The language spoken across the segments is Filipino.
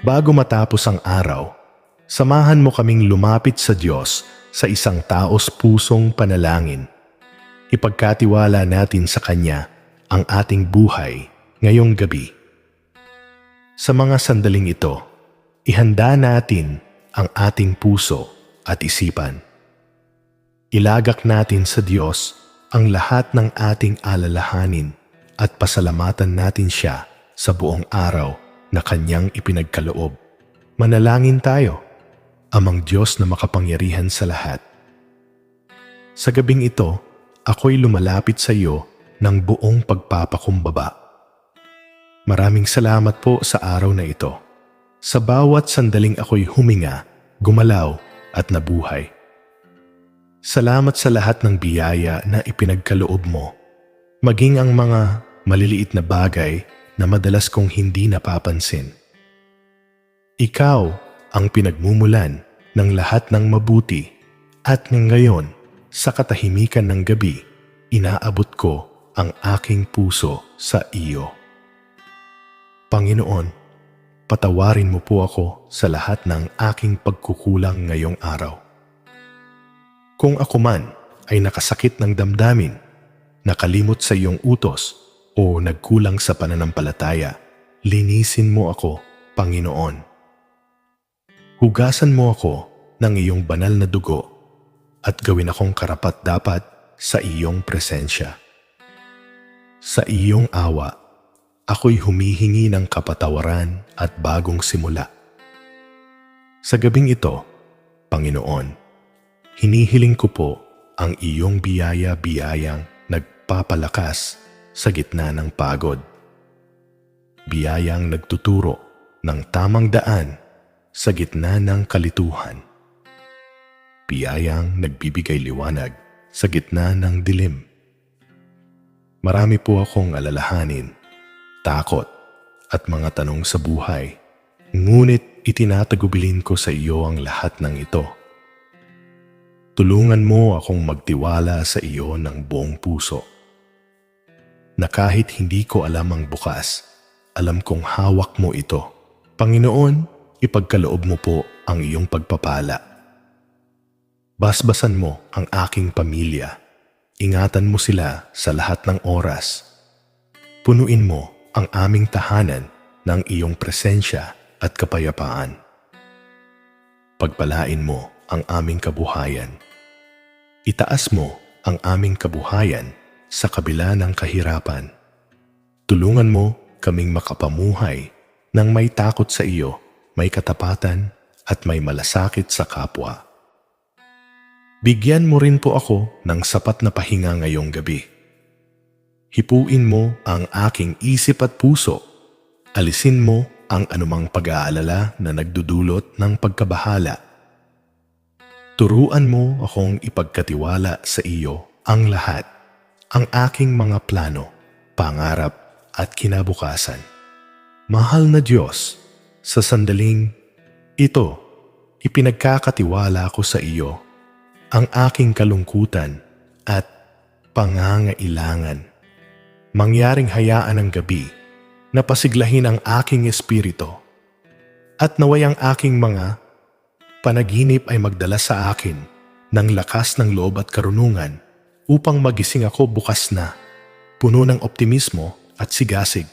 Bago matapos ang araw, samahan mo kaming lumapit sa Diyos sa isang taos pusong panalangin. Ipagkatiwala natin sa Kanya ang ating buhay ngayong gabi. Sa mga sandaling ito, ihanda natin ang ating puso at isipan. Ilagak natin sa Diyos ang lahat ng ating alalahanin at pasalamatan natin siya sa buong araw na kanyang ipinagkaloob. Manalangin tayo, amang Diyos na makapangyarihan sa lahat. Sa gabing ito, ako'y lumalapit sa iyo ng buong pagpapakumbaba. Maraming salamat po sa araw na ito. Sa bawat sandaling ako'y huminga, gumalaw at nabuhay. Salamat sa lahat ng biyaya na ipinagkaloob mo, maging ang mga maliliit na bagay na madalas kong hindi napapansin. Ikaw ang pinagmumulan ng lahat ng mabuti at ng ngayon sa katahimikan ng gabi, inaabot ko ang aking puso sa iyo. Panginoon, patawarin mo po ako sa lahat ng aking pagkukulang ngayong araw. Kung ako man ay nakasakit ng damdamin, nakalimot sa iyong utos o nagkulang sa pananampalataya, linisin mo ako, Panginoon. Hugasan mo ako ng iyong banal na dugo at gawin akong karapat dapat sa iyong presensya. Sa iyong awa, ako'y humihingi ng kapatawaran at bagong simula. Sa gabing ito, Panginoon, hinihiling ko po ang iyong biyaya-biyayang nagpapalakas sa gitna ng pagod. Biyayang nagtuturo ng tamang daan sa gitna ng kalituhan. Biyayang nagbibigay liwanag sa gitna ng dilim. Marami po akong alalahanin, takot at mga tanong sa buhay. Ngunit itinatagubilin ko sa iyo ang lahat ng ito. Tulungan mo akong magtiwala sa iyo ng buong puso. Na kahit hindi ko alam ang bukas, alam kong hawak mo ito. Panginoon, ipagkaloob mo po ang iyong pagpapala. Basbasan mo ang aking pamilya. Ingatan mo sila sa lahat ng oras. Punuin mo ang aming tahanan ng iyong presensya at kapayapaan. Pagpalain mo ang aming kabuhayan. Itaas mo ang aming kabuhayan sa kabila ng kahirapan. Tulungan mo kaming makapamuhay ng may takot sa iyo, may katapatan at may malasakit sa kapwa. Bigyan mo rin po ako ng sapat na pahinga ngayong gabi. Hipuin mo ang aking isip at puso. Alisin mo ang anumang pag-aalala na nagdudulot ng pagkabahala. Turuan mo akong ipagkatiwala sa iyo ang lahat, ang aking mga plano, pangarap at kinabukasan. Mahal na Diyos, sa sandaling ito, ipinagkakatiwala ko sa iyo ang aking kalungkutan at pangangailangan. Mangyaring hayaan ng gabi na pasiglahin ang aking espiritu at naway ang aking mga panaginip ay magdala sa akin ng lakas ng loob at karunungan upang magising ako bukas na, puno ng optimismo at sigasig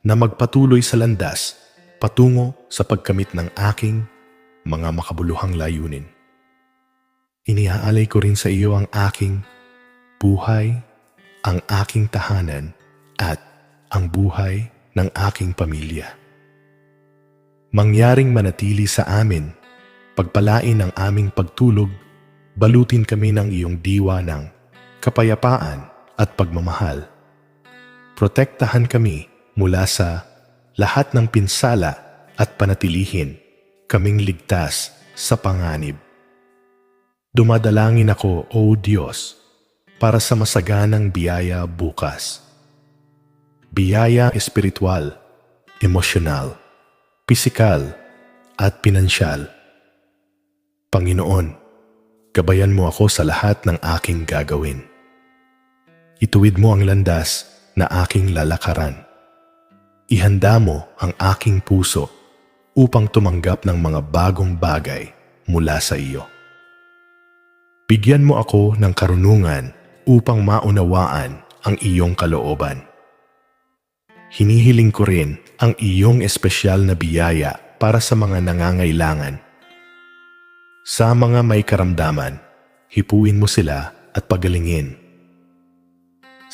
na magpatuloy sa landas patungo sa pagkamit ng aking mga makabuluhang layunin. Iniaalay ko rin sa iyo ang aking buhay, ang aking tahanan, at ang buhay ng aking pamilya. Mangyaring manatili sa amin, pagpalain ang aming pagtulog, balutin kami ng iyong diwa ng kapayapaan at pagmamahal. Protektahan kami mula sa lahat ng pinsala at panatilihin kaming ligtas sa panganib. Dumadalangin ako, O Diyos, para sa masaganang biyaya bukas. Biyaya espiritual, emosyonal, pisikal, at pinansyal. Panginoon, gabayan mo ako sa lahat ng aking gagawin. Ituwid mo ang landas na aking lalakaran. Ihanda mo ang aking puso upang tumanggap ng mga bagong bagay mula sa iyo. Bigyan mo ako ng karunungan upang maunawaan ang iyong kalooban. Hinihiling ko rin ang iyong espesyal na biyaya para sa mga nangangailangan. Sa mga may karamdaman, hipuin mo sila at pagalingin.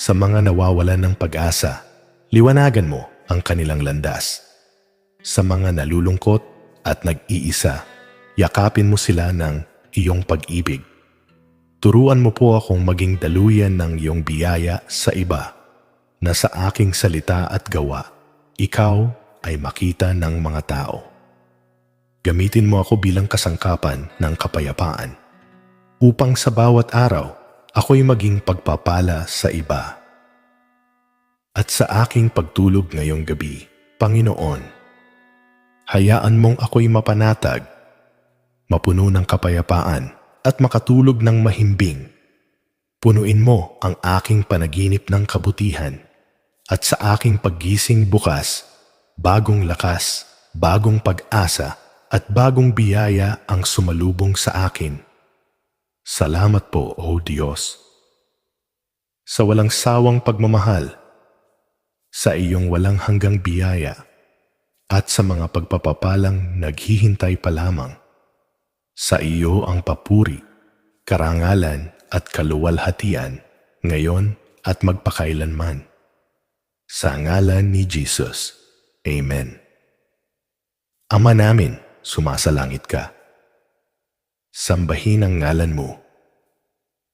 Sa mga nawawalan ng pag-asa, liwanagan mo ang kanilang landas. Sa mga nalulungkot at nag-iisa, yakapin mo sila ng iyong pag-ibig. Turuan mo po akong maging daluyan ng iyong biyaya sa iba na sa aking salita at gawa, ikaw ay makita ng mga tao. Gamitin mo ako bilang kasangkapan ng kapayapaan upang sa bawat araw ako'y maging pagpapala sa iba. At sa aking pagtulog ngayong gabi, Panginoon, hayaan mong ako'y mapanatag, mapuno ng kapayapaan at makatulog ng mahimbing. Punuin mo ang aking panaginip ng kabutihan at sa aking paggising bukas, bagong lakas, bagong pag-asa at bagong biyaya ang sumalubong sa akin. Salamat po, O Diyos. Sa walang sawang pagmamahal, sa iyong walang hanggang biyaya, at sa mga pagpapapalang naghihintay pa lamang. Sa iyo ang papuri, karangalan at kaluwalhatian, ngayon at magpakailanman. Sa ngalan ni Jesus. Amen. Ama namin, sumasalangit ka. Sambahin ang ngalan mo.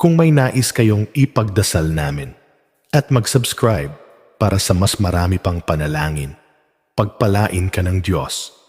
kung may nais kayong ipagdasal namin. At mag-subscribe para sa mas marami pang panalangin. Pagpalain ka ng Diyos.